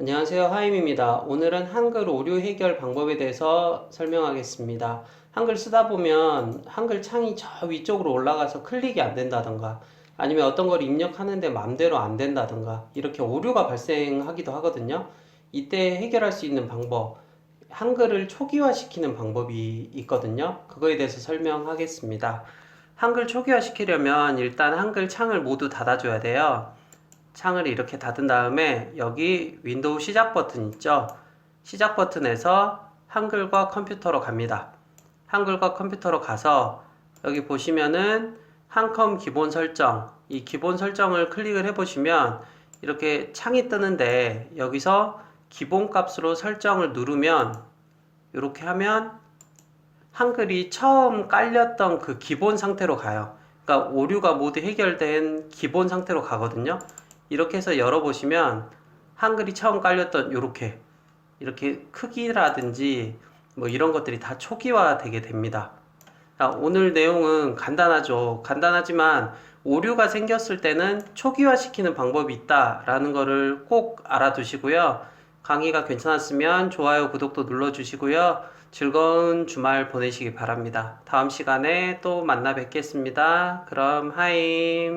안녕하세요. 하임입니다. 오늘은 한글 오류 해결 방법에 대해서 설명하겠습니다. 한글 쓰다 보면 한글 창이 저 위쪽으로 올라가서 클릭이 안 된다던가 아니면 어떤 걸 입력하는데 맘대로 안 된다던가 이렇게 오류가 발생하기도 하거든요. 이때 해결할 수 있는 방법, 한글을 초기화시키는 방법이 있거든요. 그거에 대해서 설명하겠습니다. 한글 초기화시키려면 일단 한글 창을 모두 닫아줘야 돼요. 창을 이렇게 닫은 다음에 여기 윈도우 시작 버튼 있죠? 시작 버튼에서 한글과 컴퓨터로 갑니다. 한글과 컴퓨터로 가서 여기 보시면은 한컴 기본 설정 이 기본 설정을 클릭을 해 보시면 이렇게 창이 뜨는데 여기서 기본 값으로 설정을 누르면 이렇게 하면 한글이 처음 깔렸던 그 기본 상태로 가요. 그러니까 오류가 모두 해결된 기본 상태로 가거든요. 이렇게 해서 열어보시면 한글이 처음 깔렸던 이렇게 이렇게 크기라든지 뭐 이런 것들이 다 초기화 되게 됩니다. 자, 오늘 내용은 간단하죠. 간단하지만 오류가 생겼을 때는 초기화 시키는 방법이 있다라는 거를 꼭 알아두시고요. 강의가 괜찮았으면 좋아요, 구독도 눌러주시고요. 즐거운 주말 보내시기 바랍니다. 다음 시간에 또 만나 뵙겠습니다. 그럼 하임.